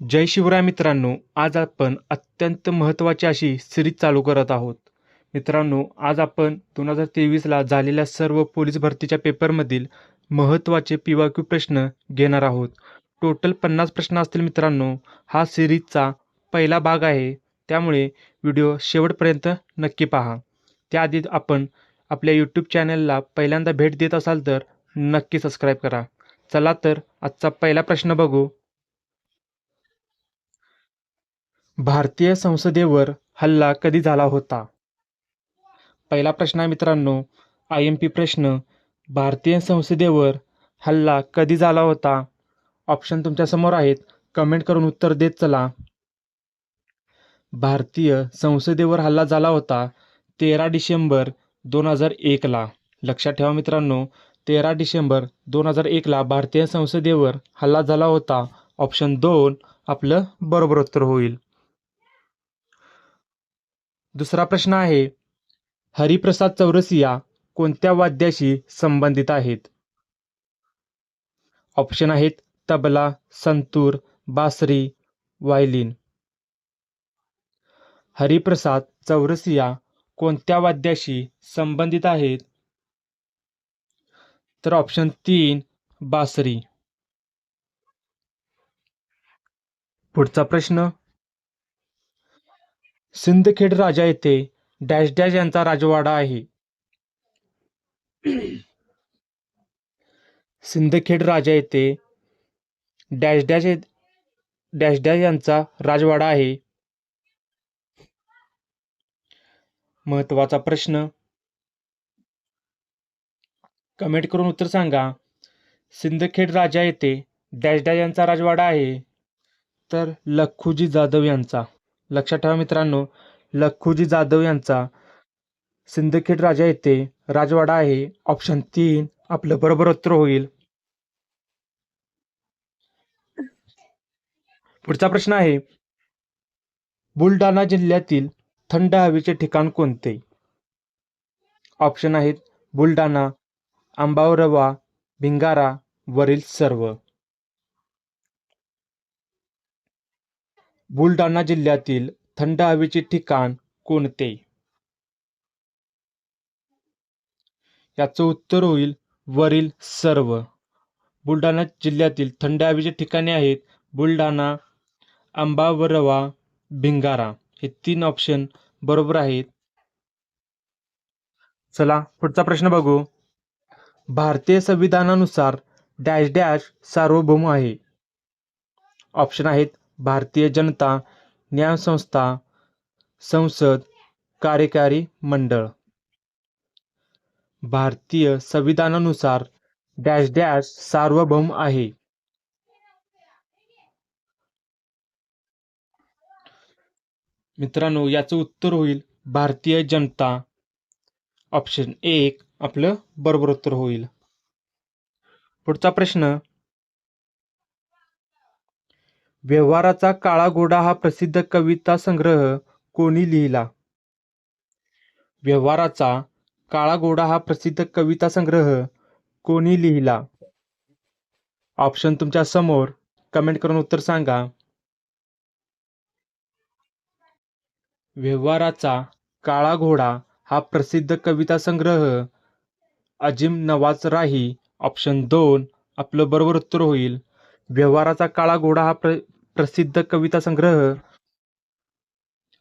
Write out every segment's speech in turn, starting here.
जय शिवराय मित्रांनो आज आपण अत्यंत महत्त्वाची अशी सिरीज चालू करत आहोत. मित्रांनो आज आपण दोन हजार तेवीसला झालेल्या सर्व पोलीस भरतीच्या पेपरमधील महत्त्वाचे पी क्यू प्रश्न घेणार आहोत. टोटल पन्नास प्रश्न असतील मित्रांनो हा सिरीजचा पहिला भाग आहे. त्यामुळे व्हिडिओ शेवटपर्यंत नक्की पहा. त्याआधी आपण आपल्या यूट्यूब चॅनलला पहिल्यांदा भेट देत असाल तर नक्की सबस्क्राईब करा. चला तर आजचा पहिला प्रश्न बघू. भारतीय संसदेवर हल्ला कधी झाला होता? पहिला प्रश्न आहे मित्रांनो आय एम पी प्रश्न. भारतीय संसदेवर हल्ला कधी झाला होता? ऑप्शन तुमच्यासमोर आहेत. कमेंट करून उत्तर देत चला. भारतीय संसदेवर हल्ला झाला होता तेरा डिसेंबर दोन हजार एकला लक्षात ठेवा मित्रांनो तेरा डिसेंबर दोन हजार एकला भारतीय संसदेवर हल्ला झाला होता. ऑप्शन दोन आपलं बरोबर उत्तर होईल. दुसरा प्रश्न आहे हरिप्रसाद चौरसिया कोणत्या वाद्याशी संबंधित आहेत? ऑप्शन आहेत तबला संतूर बासरी वायलिन हरिप्रसाद चौरसिया कोणत्या वाद्याशी संबंधित आहेत? तर ऑप्शन तीन बासरी. पुढचा प्रश्न सिंदखेड राजा येथे डॅश डॅश यांचा राजवाडा आहे. सिंदखेड राजा येथे डॅश डॅश डॅश डॅश यांचा राजवाडा आहे. महत्त्वाचा प्रश्न. कमेंट करून उत्तर सांगा. सिंदखेड राजा येथे डॅश डॅश यांचा राजवाडा आहे. तर लखुजी जाधव यांचा. लक्षात ठेवा मित्रांनो लखुजी जाधव यांचा सिंदखेड राजा येथे राजवाडा आहे. ऑप्शन तीन आपलं बरोबर उत्तर होईल. पुढचा प्रश्न आहे बुलढाणा जिल्ह्यातील थंड हवेचे ठिकाण कोणते? ऑप्शन आहेत बुलढाणा आंबावरवा भिंगारा वरील सर्व. बुलढाणा जिल्ह्यातील थंड हवेचे ठिकाण कोणते? याचं उत्तर होईल वरील सर्व. बुलढाणा जिल्ह्यातील थंड हवेचे ठिकाणे आहेत बुलढाणा आंबावरवा भिंगारा. हे तीन ऑप्शन बरोबर आहेत. चला पुढचा प्रश्न बघू. भारतीय संविधानानुसार डॅश डॅश सार्वभौम आहे. ऑप्शन आहेत भारतीय जनता न्यायसंस्था संसद कार्यकारी मंडळ. भारतीय संविधानानुसार डॅश डॅश सार्वभौम आहे. मित्रांनो याचं उत्तर होईल भारतीय जनता. ऑप्शन एक आपलं बरोबर उत्तर होईल. पुढचा प्रश्न व्यवहाराचा काळा घोडा हा प्रसिद्ध कविता संग्रह कोणी लिहिला? व्यवहाराचा काळा घोडा हा प्रसिद्ध कविता संग्रह कोणी लिहिला? ऑप्शन तुमच्यासमोर. कमेंट करून उत्तर सांगा. व्यवहाराचा काळा घोडा हा प्रसिद्ध कविता संग्रह अजिम नवाज राही. ऑप्शन दोन. आपलं बरोबर उत्तर होईल. व्यवहाराचा काळा घोडा हा प्र प्रसिद्ध कविता संग्रह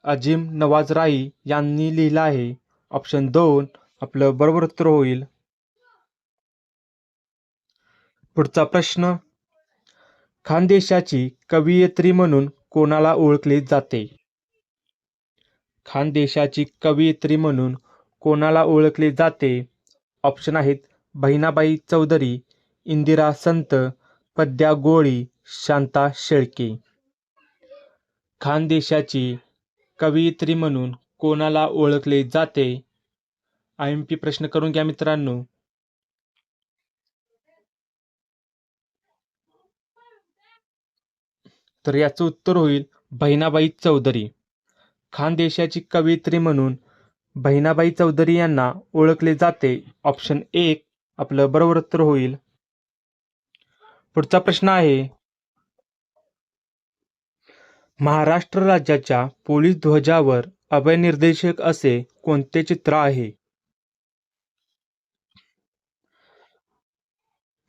अजिम नवाज राई यांनी लिहिला आहे. ऑप्शन दोन आपलं बरोबर उत्तर होईल. पुढचा प्रश्न खानदेशाची कवयित्री म्हणून कोणाला ओळखले जाते? खानदेशाची कवयित्री म्हणून कोणाला ओळखले जाते? ऑप्शन आहेत बहिणाबाई चौधरी इंदिरा संत पद्या गोळी शांता शेळके. खानदेशाची कवयित्री म्हणून कोणाला ओळखले जाते? आय एम पी प्रश्न करून घ्या मित्रांनो. तर याचं उत्तर होईल बहिणाबाई चौधरी. खानदेशाची कवयित्री म्हणून बहिणाबाई चौधरी यांना ओळखले जाते. ऑप्शन एक आपलं बरोबर उत्तर होईल. पुढचा प्रश्न आहे महाराष्ट्र राज्याच्या पोलीस ध्वजावर अभयनिर्देशक असे कोणते चित्र आहे?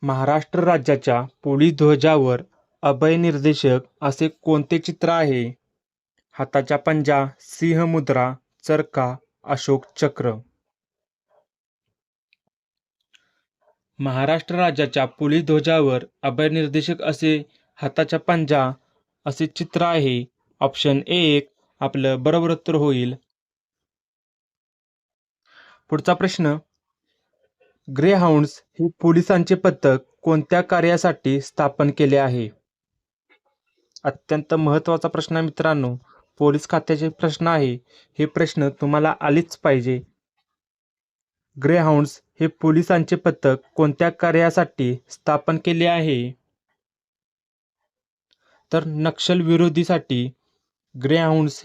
महाराष्ट्र राज्याच्या पोलीस ध्वजावर अभयनिर्देशक असे कोणते चित्र आहे? हाताच्या पंजा सिंह मुद्रा चरखा अशोक चक्र. महाराष्ट्र राज्याच्या पोलीस ध्वजावर अभयनिर्देशक असे हाताच्या पंजा असे चित्र आहे. ऑप्शन एक आपलं बरोबर उत्तर होईल. पुढचा प्रश्न. ग्रेहाउंड्स हे पोलिसांचे पथक कोणत्या कार्यासाठी स्थापन केले आहे? अत्यंत महत्त्वाचा प्रश्न आहे मित्रांनो. पोलीस खात्याचे प्रश्न आहे. हे प्रश्न तुम्हाला आलेच पाहिजे. ग्रेहाउंड्स हे पोलिसांचे पथक कोणत्या कार्यासाठी स्थापन केले आहे? तर नक्षल विरोधीसाठी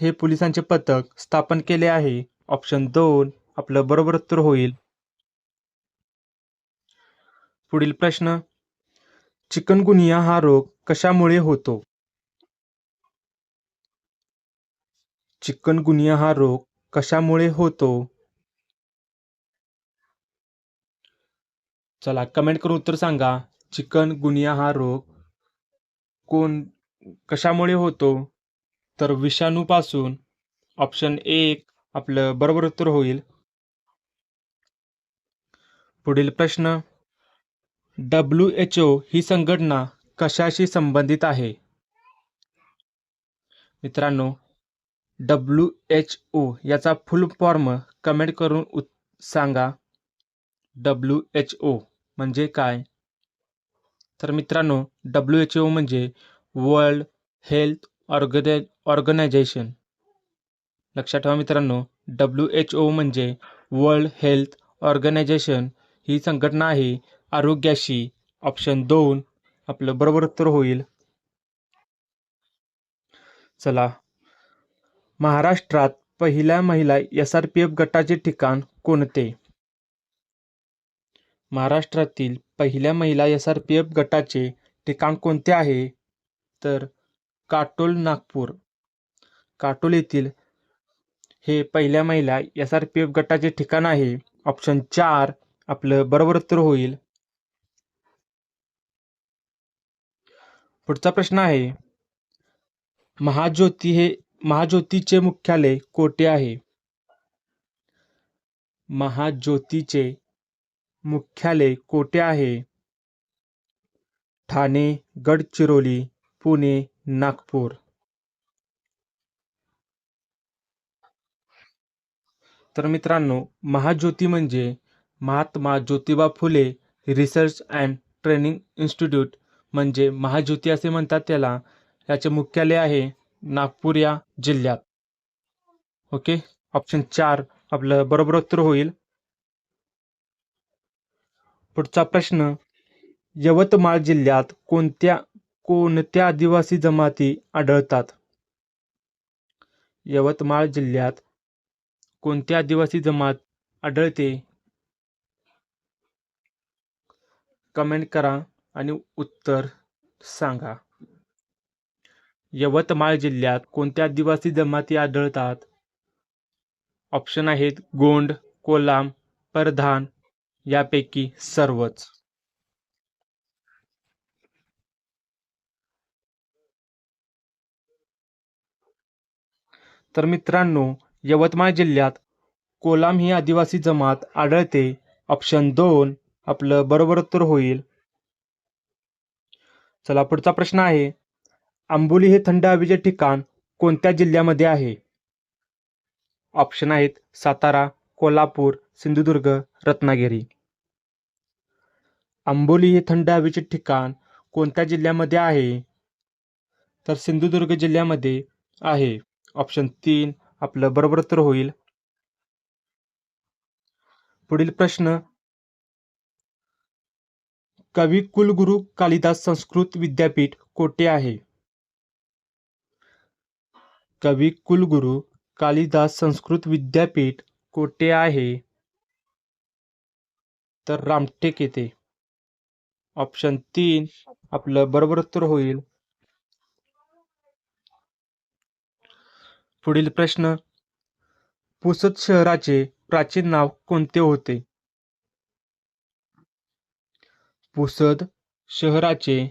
हे पोलिसांचे पथक स्थापन केले आहे. ऑप्शन दोन आपलं बरोबर उत्तर होईल. पुढील प्रश्न चिकनगुनिया हा रोग कशामुळे होतो? चिकनगुनिया हा रोग कशामुळे होतो? चला कमेंट करून उत्तर सांगा. चिकनगुनिया हा रोग कोण कशामुळे होतो? तर विषाणूपासून ऑप्शन एक आपलं बरोबर उत्तर होईल. पुढील प्रश्न. डब्ल्यू एच ओ ही संघटना कशाशी संबंधित आहे? मित्रांनो डब्ल्यू एच ओ याचा फुल फॉर्म कमेंट करून उत सांगा. डब्ल्यू एच ओ म्हणजे काय? तर मित्रांनो डब्ल्यू एच ओ म्हणजे वर्ल्ड हेल्थ ऑर्गनाय ऑर्गनायझेशन. लक्षात ठेवा मित्रांनो डब्ल्यू एच ओ म्हणजे वर्ल्ड हेल्थ ऑर्गनायझेशन. ही संघटना आहे आरोग्याशी. ऑप्शन दोन आपलं बरोबर उत्तर होईल. चला. महाराष्ट्रात पहिल्या महिला एस आर पी एफ गटाचे ठिकाण कोणते? महाराष्ट्रातील पहिल्या महिला एस आर पी एफ गटाचे ठिकाण कोणते आहे? तर काटोल नागपूर. काटोल येथील हे पहिल्या महिला एस आर पी एफ गटाचे ठिकाण आहे. ऑप्शन चार आपलं बरोबर उत्तर होईल. पुढचा प्रश्न आहे. महाज्योती हे महाज्योतीचे मुख्यालय कोठे आहे? महाज्योतीचे मुख्यालय कोठे आहे? ठाणे गडचिरोली पुणे नागपूर तर मित्रांनो महाज्योती म्हणजे Mahatma Jyotiba Phule research and training institute म्हणजे महाज्योती असे म्हणतात त्याला. याचे मुख्यालय आहे नागपूर या जिल्ह्यात. ओके? ऑप्शन चार आपलं बरोबर उत्तर होईल. पुढचा प्रश्न यवतमाळ जिल्ह्यात कोणत्या कोणत्या आदिवासी जमाती आढळतात? यवतमाळ जिल्ह्यात कोणत्या आदिवासी जमात आढळते? कमेंट करा आणि उत्तर सांगा. यवतमाळ जिल्ह्यात कोणत्या आदिवासी जमाती आढळतात? ऑप्शन आहेत गोंड कोलाम परधान यापैकी सर्वच. तर मित्रांनो यवतमाळ जिल्ह्यात कोलाम ही आदिवासी जमात आढळते. ऑप्शन दोन आपलं बरोबर उत्तर होईल. चला पुढचा प्रश्न आहे. आंबोली हे थंड हवेचे ठिकाण कोणत्या जिल्ह्यामध्ये आहे? ऑप्शन आहेत सातारा कोल्हापूर सिंधुदुर्ग रत्नागिरी. आंबोली हे थंड हवेचे ठिकाण कोणत्या जिल्ह्यामध्ये आहे? तर सिंधुदुर्ग जिल्ह्यामध्ये आहे. ऑप्शन तीन आपलं बरोबर उत्तर होईल. पुढील प्रश्न. कवी कुलगुरू कालिदास संस्कृत विद्यापीठ कोठे आहे? कवी कुलगुरू कालिदास संस्कृत विद्यापीठ कोठे आहे? तर रामटेक येथे ऑप्शन तीन आपलं बरोबर उत्तर होईल. पुढील प्रश्न. पुसद शहराचे प्राचीन नाव कोणते होते? पुसद शहराचे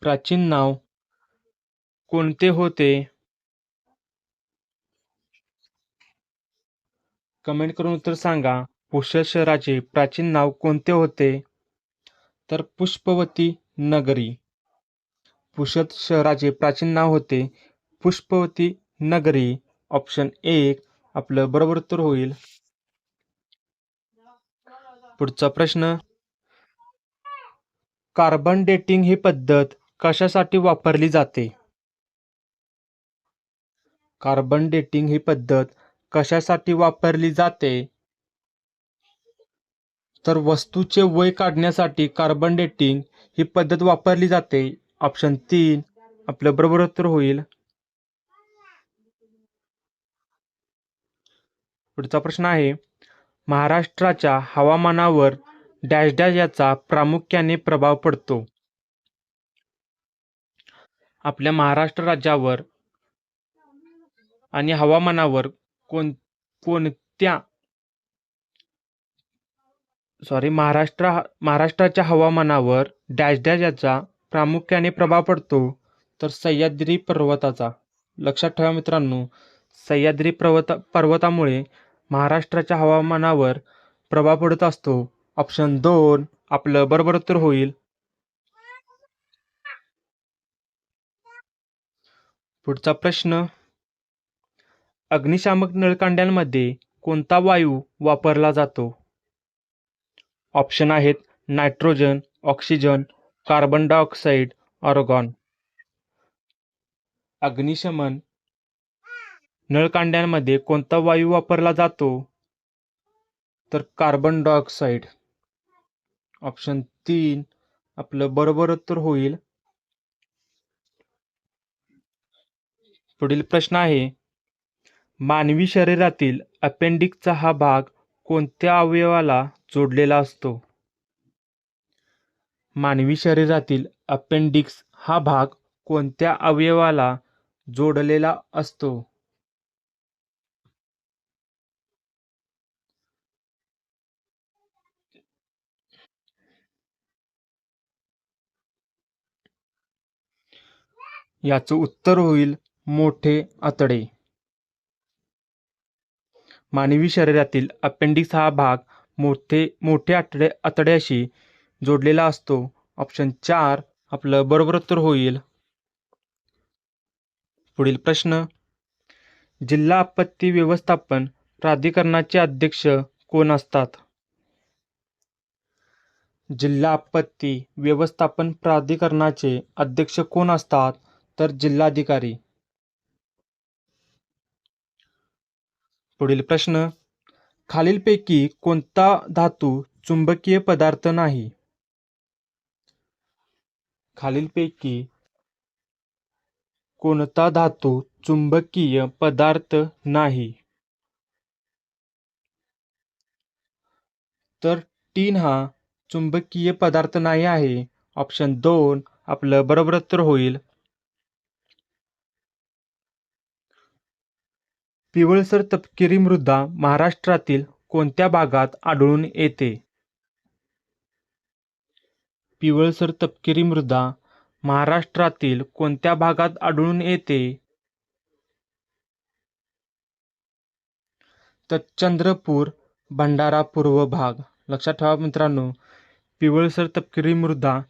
प्राचीन नाव कोणते होते? कमेंट करून उत्तर सांगा. पुसद शहराचे प्राचीन नाव कोणते होते? तर पुष्पवती नगरी. पुसद शहराचे प्राचीन नाव होते. पुष्पवती नगरी ऑप्शन एक आपलं बरोबर उत्तर होईल. पुढचा प्रश्न. कार्बन डेटिंग ही पद्धत कशासाठी वापरली जाते? कार्बन डेटिंग ही पद्धत कशासाठी वापरली जाते? तर वस्तूचे वय काढण्यासाठी कार्बन डेटिंग ही पद्धत वापरली जाते. ऑप्शन तीन आपलं बरोबर उत्तर होईल. पुढचा प्रश्न आहे महाराष्ट्राच्या हवामानावर डॅश डॅश याचा प्रामुख्याने प्रभाव पडतो. आपल्या महाराष्ट्र राज्यावर आणि हवामानावर कोण कोणत्या सॉरी महाराष्ट्र महाराष्ट्राच्या हवामानावर डॅश डॅश याचा प्रामुख्याने प्रभाव पडतो तर सह्याद्री पर्वताचा. लक्षात ठेवा मित्रांनो सह्याद्री पर्वत पर्वतामुळे महाराष्ट्राच्या हवामानावर प्रभाव पडत असतो. ऑप्शन दोन आपलं बरोबर उत्तर होईल. पुढचा प्रश्न अग्निशामक नळकांड्यांमध्ये कोणता वायू वापरला जातो? ऑप्शन आहेत nitrogen oxygen carbon dioxide argon अग्निशमन नळकांड्यांमध्ये कोणता वायू वापरला जातो? तर कार्बन डायऑक्साईड ऑप्शन तीन आपलं बरोबर उत्तर होईल. पुढील प्रश्न आहे मानवी शरीरातील अपेंडिक्सचा हा भाग कोणत्या अवयवाला जोडलेला असतो? मानवी शरीरातील अपेंडिक्स हा भाग कोणत्या अवयवाला जोडलेला असतो? याचं उत्तर होईल मोठे आतडे. मानवी शरीरातील अपेंडिक्स हा भाग मोठे मोठे आतडे आतड्याशी जोडलेला असतो. ऑप्शन चार आपलं बरोबर उत्तर होईल. पुढील प्रश्न. जिल्हा आपत्ती व्यवस्थापन प्राधिकरणाचे अध्यक्ष कोण असतात? जिल्हा आपत्ती व्यवस्थापन प्राधिकरणाचे अध्यक्ष कोण असतात? तर जिल्हाधिकारी. पुढील प्रश्न. खालीलपैकी कोणता धातू चुंबकीय पदार्थ नाही? खालीलपैकी कोणता धातू चुंबकीय पदार्थ नाही? तर टीन हा चुंबकीय पदार्थ नाही आहे. ऑप्शन दोन आपलं बरोबर उत्तर होईल. पिवळसर तपकिरी मृदा महाराष्ट्रातील कोणत्या भागात आढळून येते? पिवळसर तपकिरी मृदा महाराष्ट्रातील कोणत्या भागात आढळून येते? तर चंद्रपूर भंडारा पूर्व भाग. लक्षात ठेवा मित्रांनो पिवळसर तपकिरी मृदा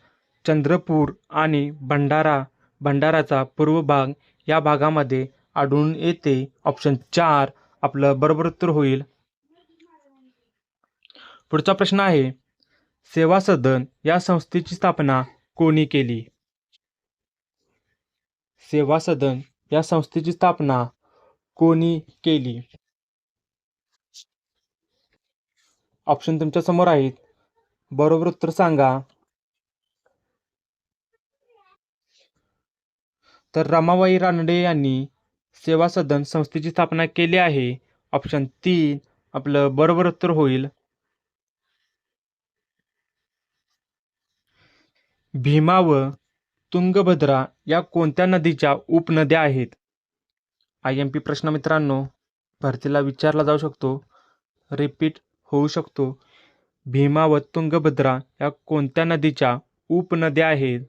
चंद्रपूर आणि भंडारा भंडाराचा पूर्व भाग या भागामध्ये आढळून येते. ऑप्शन चार आपलं बरोबर उत्तर होईल. पुढचा प्रश्न आहे सेवा सदन या संस्थेची स्थापना कोणी केली? सेवा सदन या संस्थेची स्थापना कोणी केली? ऑप्शन तुमच्यासमोर आहेत. बरोबर उत्तर सांगा. तर रमाबाई रानडे यांनी सेवा सदन संस्थेची स्थापना केली आहे. ऑप्शन तीन आपलं बरोबर उत्तर होईल. भीमा व तुंगभद्रा या कोणत्या नदीच्या उपनद्या आहेत? आय एम पी प्रश्न मित्रांनो भरतीला विचारला जाऊ शकतो. रिपीट होऊ शकतो. भीमा व तुंगभद्रा या कोणत्या नदीच्या उपनद्या आहेत?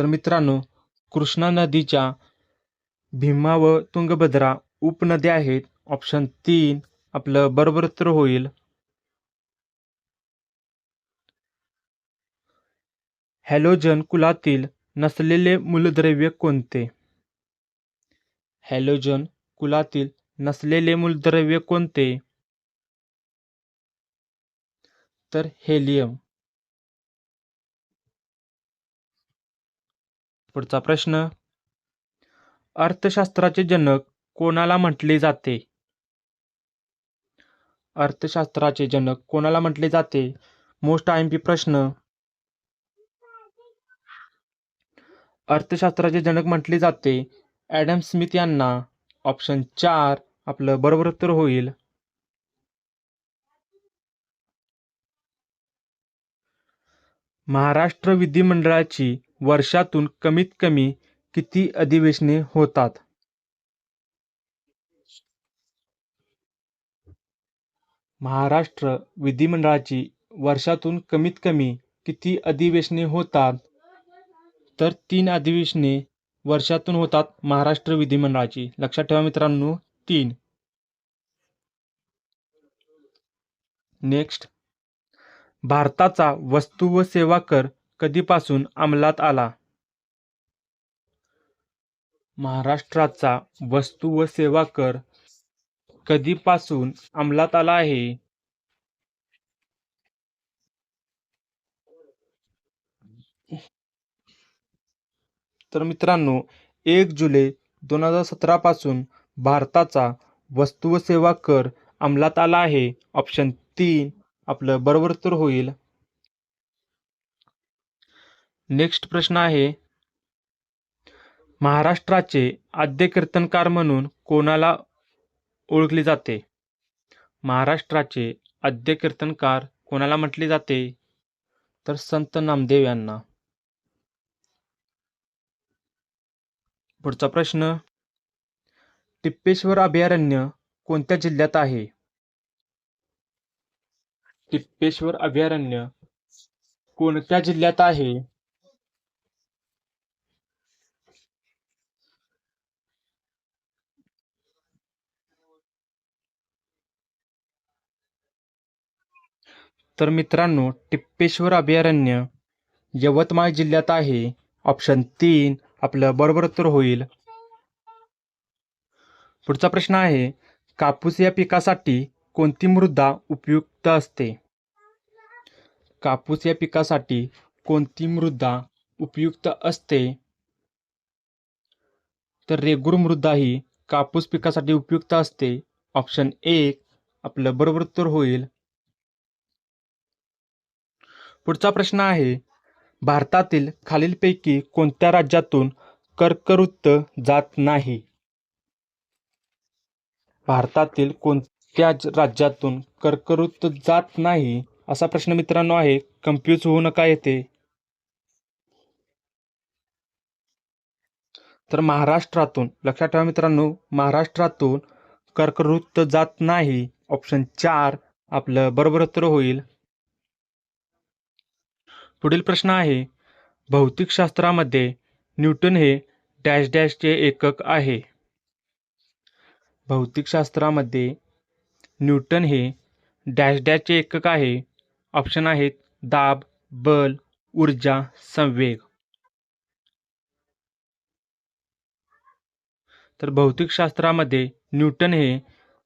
तर मित्रांनो कृष्णा नदीच्या भीमा व तुंगभद्रा उपनद्या आहेत. ऑप्शन तीन आपलं बरोबर उत्तर होईल. हॅलोजन कुलातील नसलेले मूलद्रव्य कोणते? हॅलोजन कुलातील नसलेले मूलद्रव्य कोणते? तर हेलियम पुढचा प्रश्न. अर्थशास्त्राचे जनक कोणाला म्हटले जाते? अर्थशास्त्राचे जनक कोणाला म्हटले जाते? मोस्ट आय एम पी प्रश्न. अर्थशास्त्राचे जनक म्हटले जाते ॲडम स्मिथ यांना. ऑप्शन चार आपलं बरोबर उत्तर होईल. महाराष्ट्र विधिमंडळाची वर्षातून कमीत कमी किती अधिवेशने होतात? महाराष्ट्र विधिमंडळाची वर्षातून कमीत कमी किती अधिवेशने होतात? तर तीन अधिवेशने वर्षातून होतात महाराष्ट्र विधिमंडळाची. लक्षात ठेवा मित्रांनो तीन. नेक्स्ट भारताचा वस्तू व सेवा कर कधीपासून अंमलात आला? महाराष्ट्राचा वस्तू व सेवा कर कधीपासून अंमलात आला आहे? तर मित्रांनो एक जुलै दोन हजार सतरा पासून भारताचा वस्तू व सेवा कर अंमलात आला आहे. ऑप्शन तीन आपलं बरोबर तर होईल. नेक्स्ट प्रश्न आहे. महाराष्ट्राचे आद्य कीर्तनकार म्हणून कोणाला ओळखले जाते? महाराष्ट्राचे आद्य कीर्तनकार कोणाला म्हटले जाते? तर संत नामदेव यांना. पुढचा प्रश्न. टिप्पेश्वर अभयारण्य कोणत्या जिल्ह्यात आहे? टिप्पेश्वर अभयारण्य कोणत्या जिल्ह्यात आहे? तर मित्रांनो टिप्पेश्वर अभयारण्य यवतमाळ जिल्ह्यात आहे. ऑप्शन तीन आपलं बरोबर उत्तर होईल. पुढचा प्रश्न आहे कापूस या पिकासाठी कोणती मृदा उपयुक्त असते? कापूस या पिकासाठी कोणती मृदा उपयुक्त असते? तर रेगूर मृदा ही कापूस पिकासाठी उपयुक्त असते. ऑप्शन एक आपलं बरोबर उत्तर होईल पुढचा प्रश्न आहे भारतातील खालीलपैकी कोणत्या राज्यातून कर्कवृत्त जात नाही? भारतातील कोणत्या राज्यातून कर्कवृत्त जात नाही असा प्रश्न मित्रांनो आहे कन्फ्यूज होऊ नका येते तर महाराष्ट्रातून लक्षात ठेवा मित्रांनो महाराष्ट्रातून कर्कवृत्त जात नाही ऑप्शन चार आपलं बरोबर उत्तर होईल पुढील प्रश्न आहे भौतिकशास्त्रामध्ये न्यूटन हे डॅश डॅशचे एकक आहे. भौतिकशास्त्रामध्ये न्यूटन हे डॅश डॅशचे एकक आहे. ऑप्शन आहेत दाब बल ऊर्जा संवेग. तर भौतिकशास्त्रामध्ये न्यूटन हे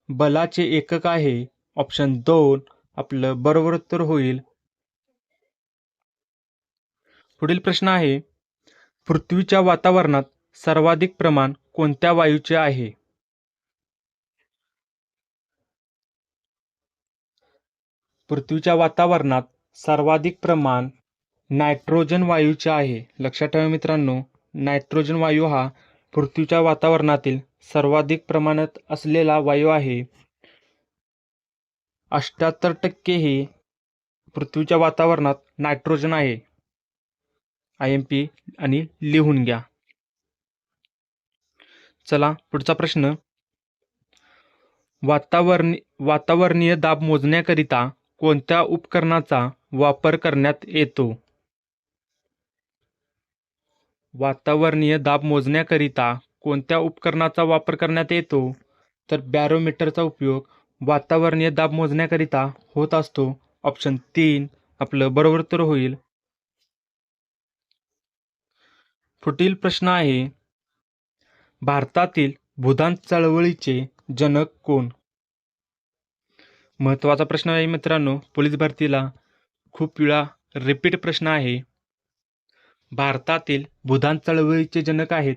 बलाचे एकक आहे. ऑप्शन दोन आपलं बरोबर उत्तर होईल पुढील प्रश्न आहे पृथ्वीच्या वातावरणात सर्वाधिक प्रमाण कोणत्या वायूचे आहे? पृथ्वीच्या वातावरणात सर्वाधिक प्रमाण नायट्रोजन वायूचे आहे. लक्षात ठेवा मित्रांनो नायट्रोजन वायू हा पृथ्वीच्या वातावरणातील सर्वाधिक प्रमाणात असलेला वायू आहे. अष्ट्याहत्तर टक्के हे पृथ्वीच्या वातावरणात नायट्रोजन आहे. आय एम पी आणि लिहून घ्या. चला पुढचा प्रश्न. वातावरणी वातावरणीय दाब मोजण्याकरिता कोणत्या उपकरणाचा वापर करण्यात येतो? वातावरणीय दाब मोजण्याकरिता कोणत्या उपकरणाचा वापर करण्यात येतो? तर बॅरोमीटरचा उपयोग वातावरणीय दाब मोजण्याकरिता होत असतो. ऑप्शन तीन आपलं बरोबर तर होईल. पुढील प्रश्न आहे. भारतातील भूदान चळवळीचे जनक कोण? महत्त्वाचा प्रश्न आहे मित्रांनो पोलीस भरतीला खूप वेळा रिपीट प्रश्न आहे. भारतातील भूदान चळवळीचे जनक आहेत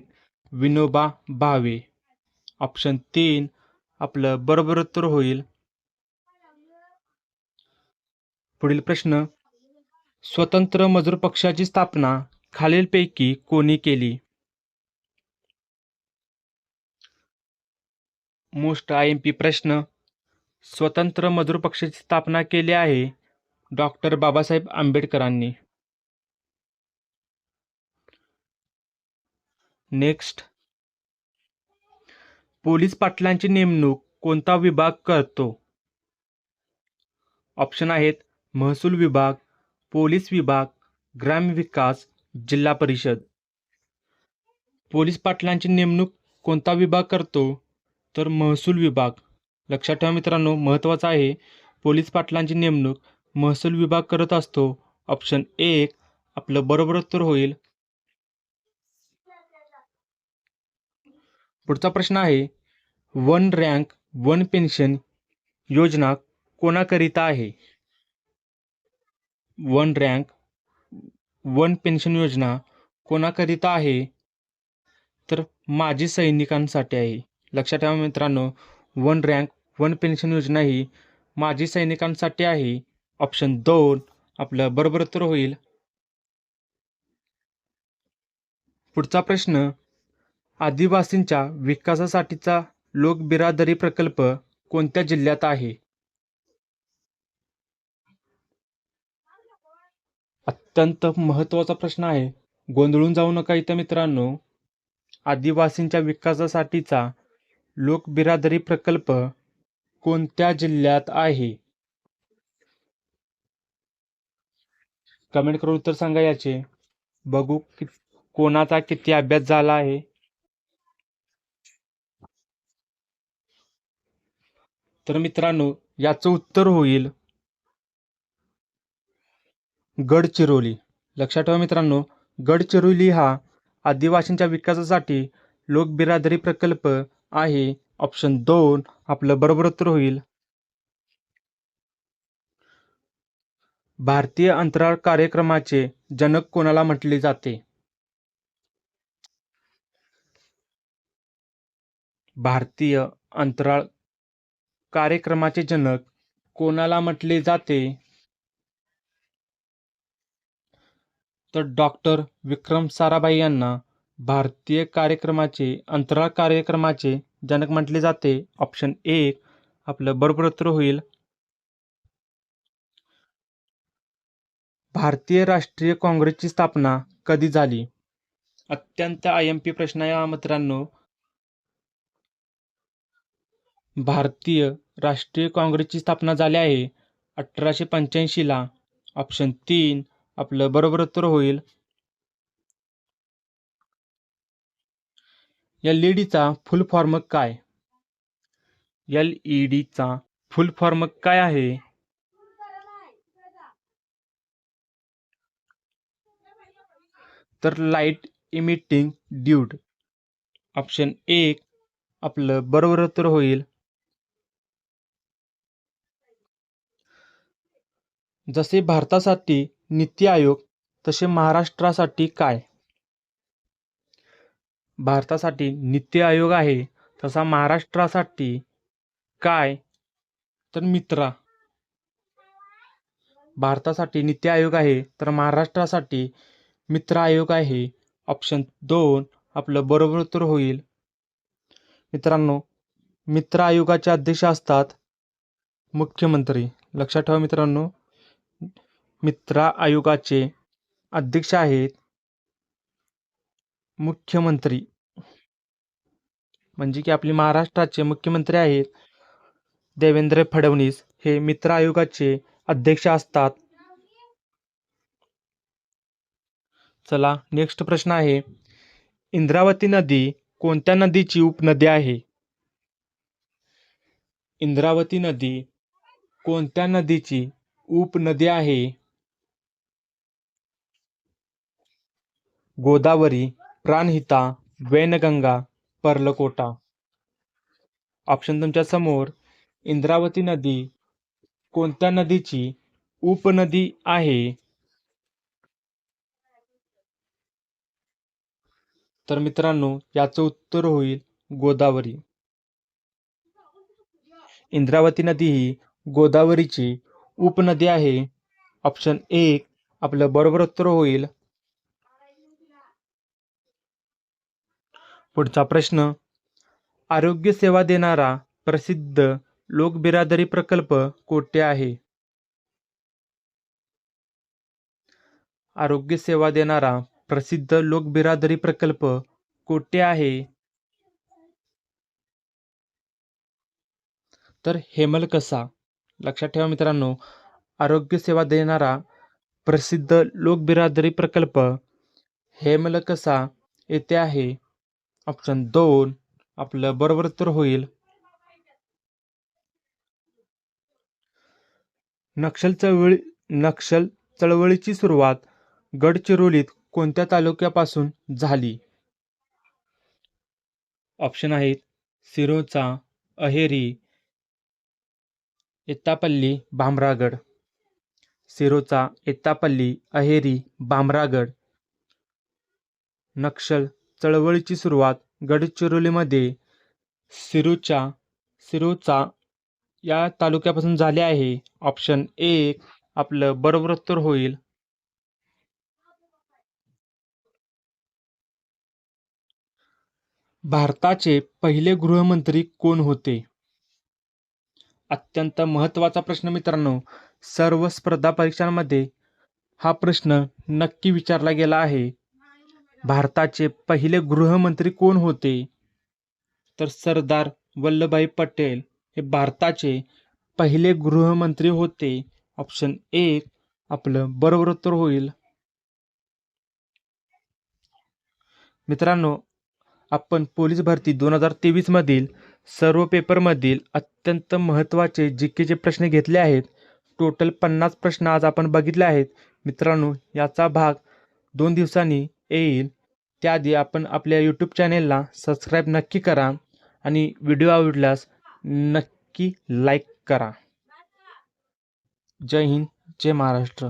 विनोबा भावे. ऑप्शन तीन आपलं बरोबर उत्तर होईल. पुढील प्रश्न स्वतंत्र मजूर पक्षाची स्थापना खालीलपैकी कोणी केली? मोस्ट आय एम पी प्रश्न. स्वतंत्र मजूर पक्षाची स्थापना केली आहे डॉक्टर बाबासाहेब आंबेडकरांनी. नेक्स्ट. पोलीस पाटलांची नेमणूक कोणता विभाग करतो? ऑप्शन आहेत महसूल विभाग पोलीस विभाग ग्राम विकास जिल्हा परिषद. पोलीस पाटलांची नेमणूक कोणता विभाग करतो? तर महसूल विभाग. लक्षात ठेवा मित्रांनो महत्त्वाचं आहे पोलीस पाटलांची नेमणूक महसूल विभाग करत असतो. ऑप्शन एक आपलं बरोबर उत्तर होईल. पुढचा प्रश्न आहे वन रँक वन पेन्शन योजना कोणाकरिता आहे? वन रँक वन पेन्शन योजना कोणाकरिता आहे? तर माजी सैनिकांसाठी आहे. लक्षात ठेवा मित्रांनो वन रँक वन पेन्शन योजना ही माजी सैनिकांसाठी आहे. ऑप्शन दोन आपलं बरोबर उत्तर होईल. पुढचा प्रश्न आदिवासींच्या विकासासाठीचा लोकबिरादरी प्रकल्प कोणत्या जिल्ह्यात आहे? अत्यंत महत्त्वाचा प्रश्न आहे. गोंधळून जाऊ नका इथं मित्रांनो. आदिवासींच्या विकासासाठीचा लोकबिरादरी प्रकल्प कोणत्या जिल्ह्यात आहे? कमेंट करून उत्तर सांगा याचे. बघू कि कोणाचा किती अभ्यास झाला आहे. तर मित्रांनो याचं उत्तर होईल. गडचिरोली. लक्षात ठेवा मित्रांनो गडचिरोली हा आदिवासींच्या विकासासाठी लोकबिरादरी प्रकल्प आहे. ऑप्शन दोन आपलं बरोबर उत्तर होईल. भारतीय अंतराळ कार्यक्रमाचे जनक कोणाला म्हटले जाते? भारतीय अंतराळ कार्यक्रमाचे जनक कोणाला म्हटले जाते? तर डॉक्टर विक्रम साराभाई यांना भारतीय कार्यक्रमाचे अंतराळ कार्यक्रमाचे जनक म्हटले जाते. ऑप्शन एक आपलं बरोबर उत्तर होईल. भारतीय राष्ट्रीय काँग्रेसची स्थापना कधी झाली? अत्यंत आय एम पी प्रश्न आहे मित्रांनो. भारतीय राष्ट्रीय काँग्रेसची स्थापना झाली आहे अठराशे पंच्याऐंशीला ऑप्शन तीन आपलं बरोबर उत्तर होईल. एल ई डीचा फुल फॉर्म काय? एल ई डीचा फुल फॉर्म काय आहे? तर लाइट इमिटिंग ड्यूड. ऑप्शन एक आपलं बरोबर उत्तर होईल. जसे भारतासाठी नीती आयोग तसे महाराष्ट्रासाठी काय? भारतासाठी नीती आयोग आहे तसा महाराष्ट्रासाठी काय? तर मित्रा भारतासाठी नीती आयोग आहे तर महाराष्ट्रासाठी मित्र आयोग आहे. ऑप्शन दोन आपलं बरोबर उत्तर होईल. मित्रांनो मित्र आयोगाचे अध्यक्ष असतात मुख्यमंत्री. लक्षात ठेवा मित्रांनो मित्र आयोगाचे अध्यक्ष आहेत. मुख्यमंत्री म्हणजे की आपले महाराष्ट्राचे मुख्यमंत्री आहेत. देवेंद्र फडणवीस हे मित्र आयोगाचे अध्यक्ष असतात. चला नेक्स्ट प्रश्न आहे. इंद्रावती नदी कोणत्या नदीची उपनदी आहे? इंद्रावती नदी कोणत्या नदीची उपनदी आहे? गोदावरी प्राणहिता वैनगंगा पर्लकोटा. ऑप्शन तुमच्यासमोर इंद्रावती नदी. कोणत्या नदीची उपनदी आहे? तर मित्रांनो याचं उत्तर होईल गोदावरी. इंद्रावती नदी ही गोदावरीची उपनदी आहे. ऑप्शन एक आपलं बरोबर उत्तर होईल पुढचा प्रश्न. आरोग्य सेवा देणारा प्रसिद्ध लोकबिरादरी प्रकल्प कोठे आहे? आरोग्य सेवा देणारा प्रसिद्ध लोकबिरादरी प्रकल्प कोठे आहे? तर हेमलकसा लक्षात ठेवा मित्रांनो आरोग्य सेवा देणारा प्रसिद्ध लोकबिरादरी प्रकल्प हेमलकसा येथे आहे? ऑप्शन दोन आपलं बरोबर उत्तर होईल. नक्षल चळवळी नक्षल चळवळीची सुरुवात गडचिरोलीत कोणत्या तालुक्यापासून झाली? ऑप्शन आहेत सिरोचा अहेरी एत्तापल्ली भामरागड. सिरोचा एत्तापल्ली अहेरी भामरागड. नक्षल चळवळीची सुरुवात गडचिरोलीमध्ये सिरूच्या सिरूचा या तालुक्यापासून झाले आहे. ऑप्शन एक आपलं बरोबर उत्तर होईल. भारताचे पहिले गृहमंत्री कोण होते? अत्यंत महत्त्वाचा प्रश्न मित्रांनो सर्व स्पर्धा परीक्षांमध्ये हा प्रश्न नक्की विचारला गेला आहे. भारताचे पहिले गृहमंत्री कोण होते? तर सरदार वल्लभभाई पटेल हे भारताचे पहिले गृहमंत्री होते. ऑप्शन एक आपलं बरोबर उत्तर होईल. मित्रांनो आपण पोलीस भरती दोन हजार तेवीसमधील सर्व पेपरमधील अत्यंत महत्त्वाचे जी केचे प्रश्न घेतले आहेत टोटल पन्नास प्रश्न आज आपण बघितले आहेत. मित्रांनो याचा भाग दोन दिवसांनी येईल त्याआधी आपण आपल्या यूट्यूब चॅनेलला सबस्क्राईब नक्की करा आणि व्हिडिओ आवडल्यास नक्की लाईक करा. जय हिंद जय महाराष्ट्र.